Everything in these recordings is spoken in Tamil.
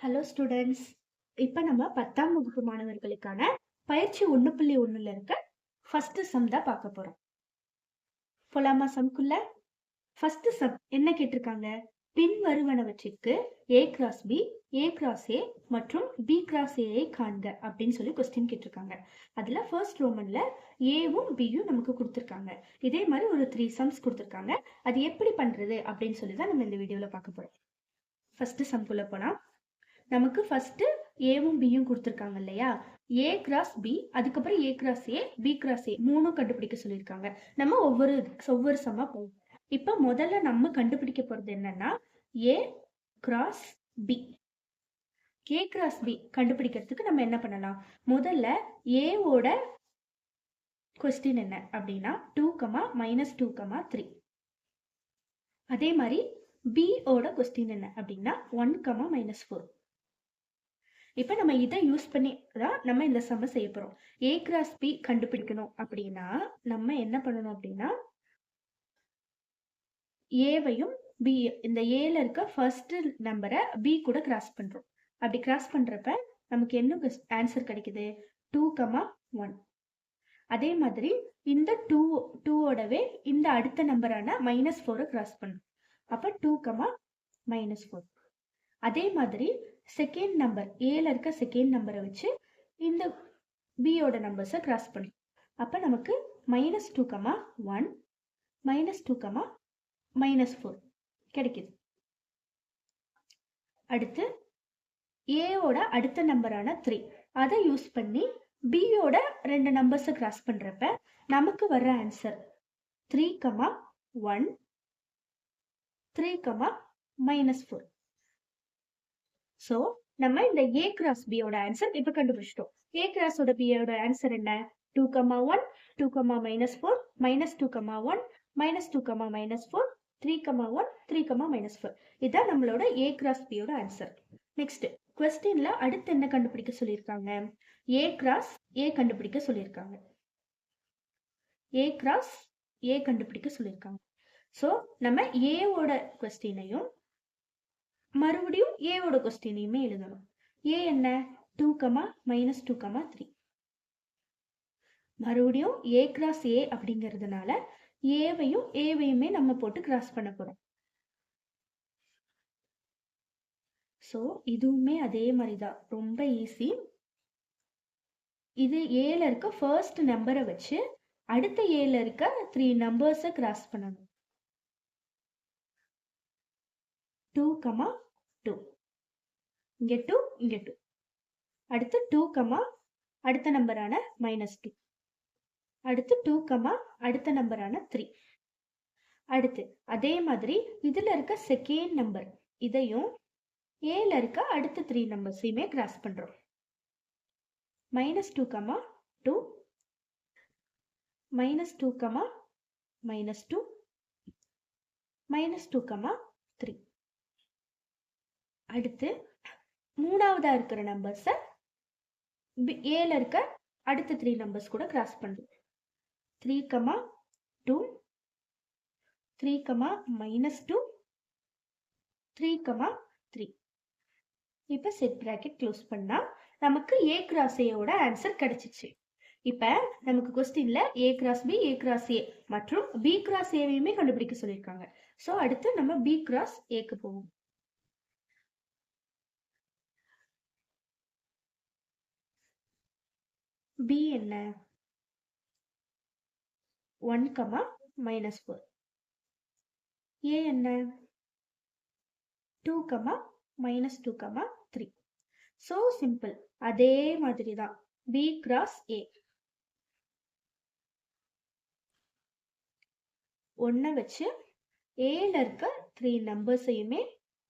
ஹலோ ஸ்டூடெண்ட்ஸ் இப்போ நம்ம பத்தாம் வகுப்பு மாணவர்களுக்கான பயிற்சி ஒன்று புள்ளி ஒன்றில் இருக்க ஃபஸ்ட்டு சம் தான் பார்க்க போகிறோம் போலாமா சம்குள்ள ஃபஸ்ட்டு சம் என்ன கேட்டிருக்காங்க? பின் வருவனவற்றிற்கு A cross B A cross A மற்றும் பி கிராஸ் ஏஐ காண்க அப்படின்னு சொல்லி கொஸ்டின் கேட்டிருக்காங்க. அதில் ஃபர்ஸ்ட் ரோமனில் ஏவும் பியும் நமக்கு கொடுத்துருக்காங்க. இதே மாதிரி ஒரு த்ரீ சம்ஸ் கொடுத்துருக்காங்க. அது எப்படி பண்ணுறது அப்படின்னு சொல்லி தான் நம்ம இந்த வீடியோவில் பார்க்க போகிறோம் ஃபஸ்ட்டு சம்குள்ளே போனால் நமக்கு ஃபர்ஸ்ட் ஏவும் பியும் கொடுத்துருக்காங்க இல்லையா? ஏ கிராஸ் பி அதுக்கப்புறம் A cross A B cross A மூணும் கண்டுபிடிக்க சொல்லியிருக்காங்க. நம்ம ஒவ்வொரு ஒவ்வொரு சம்மா போவோம். இப்போ முதல்ல நம்ம கண்டுபிடிக்க போகிறது என்னன்னா A cross B A cross B கண்டுபிடிக்கிறதுக்கு நம்ம என்ன பண்ணலாம்? முதல்ல ஏவோட கொஸ்டின் என்ன அப்படின்னா two comma minus two comma three அதே மாதிரி பிஓட கொஸ்டின் என்ன அப்படின்னா ஒன் கமா மைனஸ் ஃபோர் இப்போ நம்ம இதை யூஸ் பண்ணி தான் நம்ம இந்த சம்ம செய்ய போகிறோம் ஏ கிராஸ் பி கண்டுபிடிக்கணும் அப்படின்னா நம்ம என்ன பண்ணணும் அப்படின்னா ஏவையும் பி இந்த ஏல இருக்க ஃபர்ஸ்ட் நம்பரை பி கூட கிராஸ் பண்ணுறோம் அப்படி கிராஸ் பண்ணுறப்ப நமக்கு என்ன ஆன்சர் கிடைக்குது? டூ கமா ஒன் அதே மாதிரி இந்த டூ டூவோடவே இந்த அடுத்த நம்பரான மைனஸ் ஃபோரை கிராஸ் பண்ணும். அப்போ டூ கமா மைனஸ் ஃபோர் அதே மாதிரி செகண்ட் நம்பர் ஏல இருக்க செகண்ட் நம்பரை வச்சு இந்த பியோட நம்பர்ஸை கிராஸ் பண்ணும் அப்போ நமக்கு minus two comma one minus two comma minus four கிடைக்குது. அடுத்து ஏவோட அடுத்த நம்பரான த்ரீ அதை யூஸ் பண்ணி பியோட ரெண்டு நம்பர்ஸை கிராஸ் பண்ணுறப்ப நமக்கு வர்ற answer three comma one three comma minus four so நம்ம இந்த ஏ கிராஸ் பியோட ஆன்சர் இப்போ கண்டுபிடிச்சிட்டோம். ஏ கிராஸோட பியோட ஆன்சர் என்ன? Two comma one two comma minus four minus two comma one minus two comma minus four three comma one three comma minus four இதுதான் நம்மளோட ஏ கிராஸ் பியோட ஆன்சர் நெக்ஸ்ட் கொஸ்டின்ல அடுத்து என்ன கண்டுபிடிக்க சொல்லியிருக்காங்க? ஏ கிராஸ் ஏ கண்டுபிடிக்க சொல்லியிருக்காங்க. ஏ கிராஸ் ஏ கண்டுபிடிக்க சொல்லியிருக்காங்க. ஸோ நம்ம ஏவோட கொஸ்டினையும் மறுபடியும் ஏவோட கொஸ்டினையுமே எழுதணும். ஏ என்ன? Two comma minus two comma three மறுபடியும் ஏ கிராஸ் ஏ அப்படிங்கிறதுனால ஏவையும் ஏவையுமே நம்ம போட்டு கிராஸ் பண்ண போறோம். ஸோ இதுவுமே அதே மாதிரி தான் ரொம்ப ஈஸி இது ஏல இருக்க ஃபர்ஸ்ட் நம்பரை வச்சு அடுத்த ஏல இருக்க த்ரீ நம்பர்ஸை கிராஸ் பண்ணணும். டூ கமா டூ இங்கே டூ இங்கே டூ அடுத்து டூ கமா அடுத்த நம்பரான மைனஸ் டூ அடுத்து டூ கமா அடுத்த நம்பரான த்ரீ அடுத்து அதே மாதிரி இதில் இருக்க செகண்ட் நம்பர் இதையும் ஏல இருக்க அடுத்த த்ரீ நம்பர்ஸையுமே கிராஸ் பண்ணுறோம் minus two comma two minus two comma minus two minus two comma அடுத்து மூணாவதா இருக்கிற நம்பர்ஸை ஏல இருக்க அடுத்த த்ரீ நம்பர்ஸ் கூட கிராஸ் பண்ணுறோம் three comma two three comma minus two three comma three இப்போ செட் ப்ராக்கெட் க்ளோஸ் பண்ணால் நமக்கு ஏ கிராஸ் ஏயோட ஆன்சர் கிடைச்சிச்சு. இப்போ நமக்கு கொஸ்டின்ல A cross B A cross A மற்றும் பி கிராஸ் ஏவையுமே கண்டுபிடிக்க சொல்லியிருக்காங்க. ஸோ அடுத்து நம்ம பி கிராஸ் ஏக்கு போவோம். பி என்ன? One comma minus four A என்ன? Two comma minus two comma three so simple அதே மாதிரி தான் பி கிராஸ் ஏ ஒன்றை வச்சு ஏல இருக்க த்ரீ நம்பர்ஸையுமே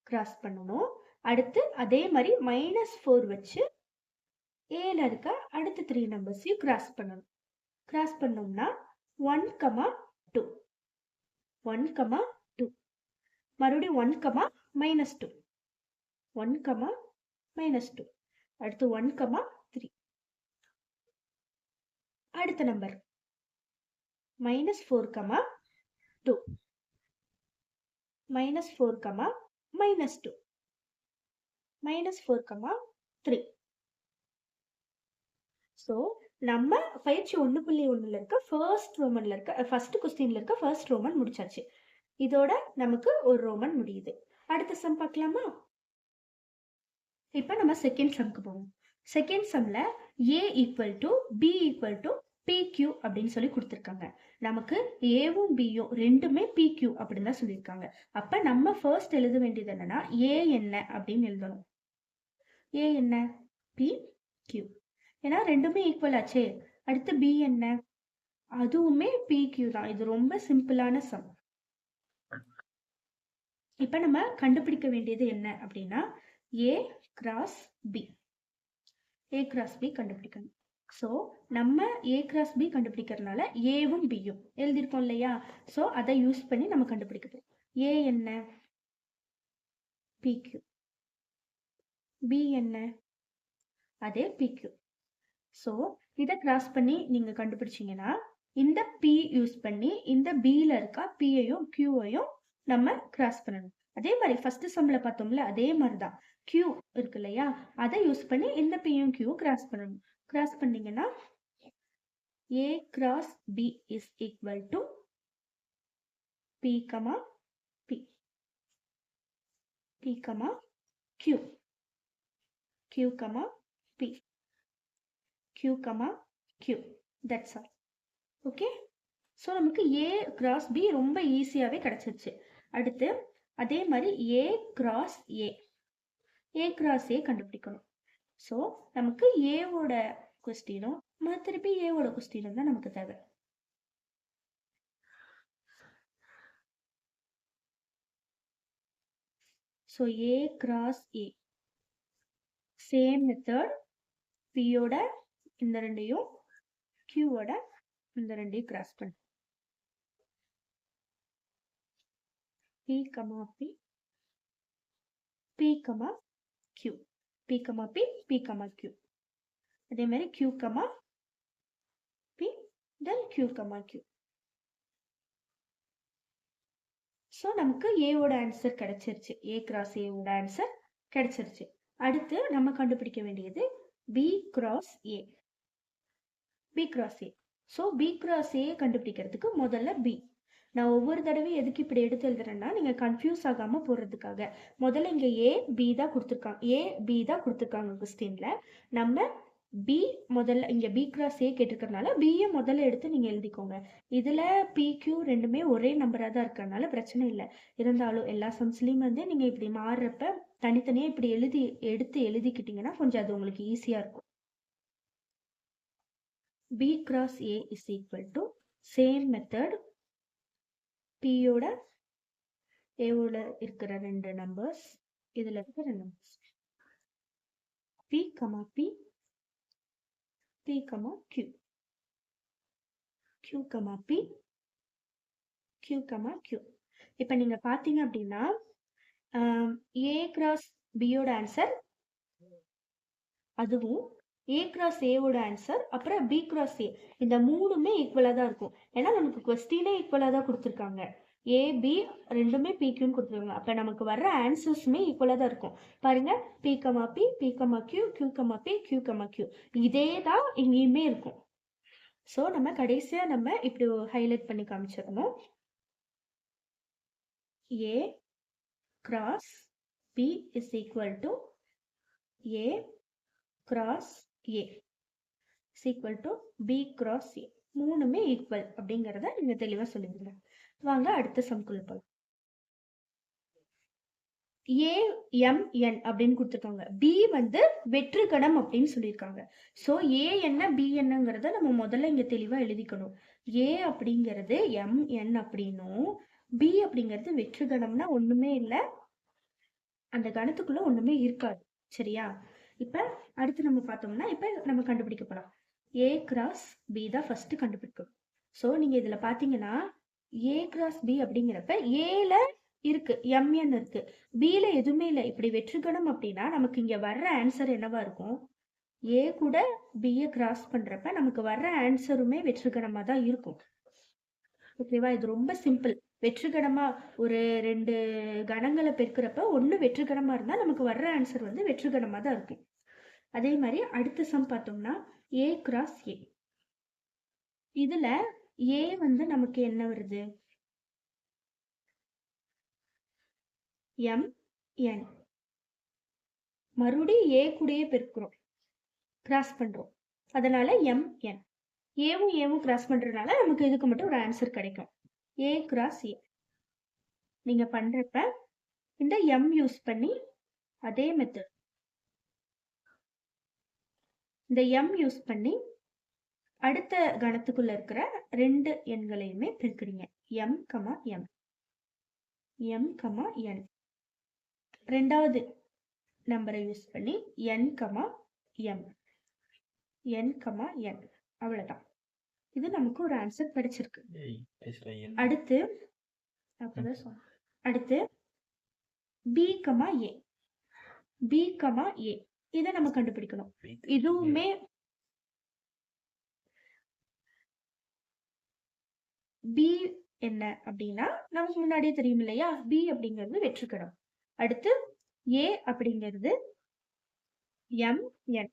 கிராஸ் பண்ணணும். அடுத்து அதே மாதிரி மைனஸ் ஃபோர் வச்சு ஏல இருக்க அடுத்த த்ரீ நம்பர்ஸையும் கிராஸ் பண்ணணும். கிராஸ் பண்ணோம்னா one comma two one comma two மறுபடியும் one comma minus two one comma minus two அடுத்து ஒன் கமா த்ரீ அடுத்த number minus four comma two minus four comma minus two minus four comma three so நம்ம பயிற்சி ஒன்று புள்ளி ஒன்றில் இருக்க ஃபர்ஸ்ட் ரோமனில் இருக்க ஃபர்ஸ்ட் கொஸ்டினில் இருக்க ஃபர்ஸ்ட் ரோமன் முடிச்சாச்சு. இதோட நமக்கு ஒரு ரோமன் முடியுது. அடுத்த சம் பார்க்கலாமா? இப்போ நம்ம செகண்ட் சம்க்கு போவோம். Second சம்ல A equal to B equal to PQ அப்படின்னு சொல்லி கொடுத்துருக்காங்க. நமக்கு ஏவும் பியும் ரெண்டுமே பிக்யூ அப்படின்னு தான் சொல்லியிருக்காங்க. அப்போ நம்ம ஃபர்ஸ்ட் எழுத வேண்டியது என்னன்னா ஏ என்ன அப்படின்னு எழுதணும். ஏ என்ன? பி கியூ ஏன்னா ரெண்டுமே ஈக்குவல் ஆச்சு. அடுத்து பி என்ன? அதுவுமே பி கியூ தான். இது ரொம்ப சிம்பிளான சம் இப்ப நம்ம கண்டுபிடிக்க வேண்டியது என்ன அப்படின்னா A cross B A cross B கண்டுபிடிக்கணும். ஸோ நம்ம ஏ கிராஸ் பி கண்டுபிடிக்கிறதுனால ஏவும் பியும் எழுதியிருக்கோம் இல்லையா? ஸோ அதை யூஸ் பண்ணி நம்ம கண்டுபிடிக்க போறோம். ஏ என்ன? பிக்யூ பி என்ன? அதே பிக்யூ ஸோ இதை கிராஸ் பண்ணி நீங்கள் கண்டுபிடிச்சீங்கன்னா இந்த பி யூஸ் பண்ணி இந்த பியில் இருக்க பியையும் கியூவையும் நம்ம கிராஸ் பண்ணணும். அதே மாதிரி ஃபர்ஸ்ட் சம்ல பார்த்தோம்ல அதே மாதிரி தான் கியூ இருக்கு இல்லையா? அதை யூஸ் பண்ணி இந்த பியும் கியூ கிராஸ் பண்ணணும். கிராஸ் பண்ணீங்கன்னா A cross B is equal to P comma P P comma Q Q comma P Q comma Q that's all okay so நமக்கு ஏ கிராஸ் பி ரொம்ப ஈஸியாகவே கிடச்சிருச்சு. அடுத்து அதே மாதிரி ஏ கிராஸ் ஏ ஏ கிராஸ் ஏ கண்டுபிடிக்கணும். ஸோ நமக்கு ஏவோட கொஸ்டினும் திருப்பி ஏவோட கொஸ்டினும் தான் நமக்கு தேவை. So A cross A same method பியோட இந்த ரெண்டையும் கியூவோட இந்த ரெண்டையும் கிராஸ் பண்ணு. P comma P P comma Q P comma P P comma Q அதே மாதிரி Q comma P then Q comma Q so நமக்கு ஏவோட ஆன்சர் கிடைச்சிருச்சு. ஏ கிராஸ் ஏவோட ஆன்சர் கிடைச்சிருச்சு. அடுத்து நம்ம கண்டுபிடிக்க வேண்டியது B cross A B cross A so B cross A கண்டுபிடிக்கிறதுக்கு முதல்ல பி நான் ஒவ்வொரு தடவையும் எதுக்கு இப்படி எடுத்து எழுதுறேன்னா நீங்கள் கன்ஃபியூஸ் ஆகாமல் போடுறதுக்காக. முதல்ல இங்கே ஏ பி தான் கொடுத்துருக்காங்க. ஏ பி தான் கொடுத்துருக்காங்க கொஸ்டினில் நம்ம பி முதல்ல இங்கே பி கிராஸ் ஏ கேட்டிருக்கறனால பியை முதல்ல எடுத்து நீங்கள் எழுதிக்கோங்க. இதில் பிக்யூ ரெண்டுமே ஒரே நம்பராக தான் இருக்கிறனால பிரச்சனை இல்லை. இருந்தாலும் எல்லா சம்ஸ்லேயும் வந்து நீங்கள் இப்படி மாறுறப்ப தனித்தனியாக இப்படி எழுதி எடுத்து எழுதிக்கிட்டிங்கன்னா கொஞ்சம் அது உங்களுக்கு ஈஸியாக இருக்கும். B cross A is equal to same method பியோட ஏவோட இருக்கிற ரெண்டு நம்பர்ஸ் இதில் இருக்கிற ரெண்டு numbers P comma P P comma Q Q comma P Q comma Q இப்போ நீங்கள் பார்த்தீங்க அப்படின்னா ஏ கிராஸ் பியோட ஆன்சர் அதுவும் ஏ கிராஸ் ஏவோட ஆன்சர் அப்புறம் பி கிராஸ் ஏ இந்த மூணுமே ஈக்குவலாக தான் இருக்கும். ஏன்னா நமக்கு கொஸ்டினே ஈக்குவலாக தான் கொடுத்துருக்காங்க. ஏ பி ரெண்டுமே பிக்யூன்னு கொடுத்துருக்காங்க. அப்போ நமக்கு வர்ற ஆன்சர்ஸுமே ஈக்குவலாக தான் இருக்கும். பாருங்க P comma P P comma Q Q comma P Q comma Q இதே தான் இங்கேயுமே இருக்கும். ஸோ நம்ம கடைசியாக நம்ம இப்படி ஹைலைட் பண்ணி காமிச்சிடணும். A cross B is equal to A cross A is equal to B cross A மூணுமே ஈக்குவல் அப்படிங்கிறத நீங்க தெளிவா சொல்லிடுங்க. வாங்க அடுத்த சம்குள்ள போகலாம் ஏஎம்என் அப்படின்னு கொடுத்துருக்காங்க. பி வந்து வெற்று கணம் அப்படின்னு சொல்லியிருக்காங்க. ஸோ ஏ என்ன பி என்னங்கிறத நம்ம முதல்ல இங்க தெளிவா எழுதிக்கணும். ஏ அப்படிங்கிறது எம் என் அப்படின்னும். பி அப்படிங்கிறது வெற்று கணம்னா ஒண்ணுமே இல்லை. அந்த கணத்துக்குள்ள ஒண்ணுமே இருக்காது. சரியா? இப்போ அடுத்து நம்ம பார்த்தோம்னா இப்போ நம்ம கண்டுபிடிக்க போகலாம் ஏ கிராஸ் பி தான் ஃபஸ்ட்டு கண்டுபிடிக்கணும். ஸோ நீங்கள் இதில் பார்த்தீங்கன்னா ஏ கிராஸ் பி அப்படிங்கிறப்ப ஏல இருக்கு எம்என் இருக்கு. பியில எதுவுமே இல்லை. இப்படி வெற்றுக்கணும் அப்படின்னா நமக்கு இங்க வர்ற ஆன்சர் என்னவா இருக்கும்? ஏ கூட பியை கிராஸ் பண்றப்ப நமக்கு வர்ற ஆன்சருமே வெற்றுக்கணமா தான் இருக்கும். ஓகேவா இது ரொம்ப சிம்பிள் வெற்றுகணமா ஒரு ரெண்டு கணங்களை பெருக்கிறப்ப ஒன்று வெற்றுகணமா இருந்தால் நமக்கு வர்ற ஆன்சர் வந்து வெற்றுகணமாக தான் இருக்கும். அதே மாதிரி அடுத்த சம் பார்த்தோம்னா ஏ கிராஸ் ஏ இதில் ஏ வந்து நமக்கு என்ன வருது? எம் என் மறுபடியும் ஏ கூடயே பெருக்கிறோம். கிராஸ் பண்ணுறோம் அதனால எம் என் ஏவும் ஏவும் கிராஸ் பண்ணுறதுனால நமக்கு இதுக்கு மட்டும் ஒரு ஆன்சர் கிடைக்கும். ஏ கிராஸ் ஏ நீங்கள் பண்ணுறப்ப இந்த எம் யூஸ் பண்ணி அதே மெத்தட் இந்த எம் யூஸ் பண்ணி அடுத்த கணத்துக்குள்ள இருக்கிற ரெண்டு எண்களையுமே பெருக்கிறீங்க. M comma M M comma N ரெண்டாவது நம்பரை யூஸ் பண்ணி N comma M N comma N அவ்வளவுதான். இது நமக்கு ஒரு ஆன்சர் கிடைச்சிருக்கு. அடுத்து அப்பதான் சொன்னேன். அடுத்து B comma A B comma A இதை நம்ம கண்டுபிடிக்கணும். இதுவுமே பி என்ன அப்படின்னா நமக்கு முன்னாடியே தெரியும் இல்லையா? பி அப்படிங்கிறது வெற்றுக்கடம். அடுத்து ஏ அப்படிங்கிறது எம் என்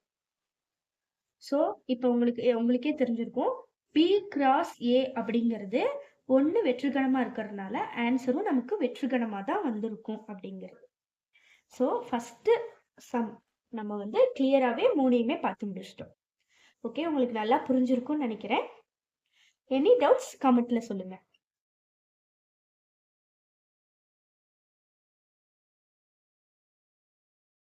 ஸோ இப்போ உங்களுக்கு உங்களுக்கே தெரிஞ்சிருக்கும். பி கிராஸ் ஏ அப்படிங்கிறது ஒன்று வெற்றுகணமாக இருக்கிறதுனால ஆன்சரும் நமக்கு வெற்றுகணமாக தான் வந்திருக்கும் அப்படிங்கிறது. ஸோ ஃபஸ்ட்டு சம் நம்ம வந்து கிளியராகவே மூணையுமே பார்த்து முடிச்சிட்டோம். ஓகே உங்களுக்கு நல்லா புரிஞ்சிருக்கும்னு நினைக்கிறேன். எனி டவுட்ஸ் கமெண்ட்ல சொல்லுங்கள்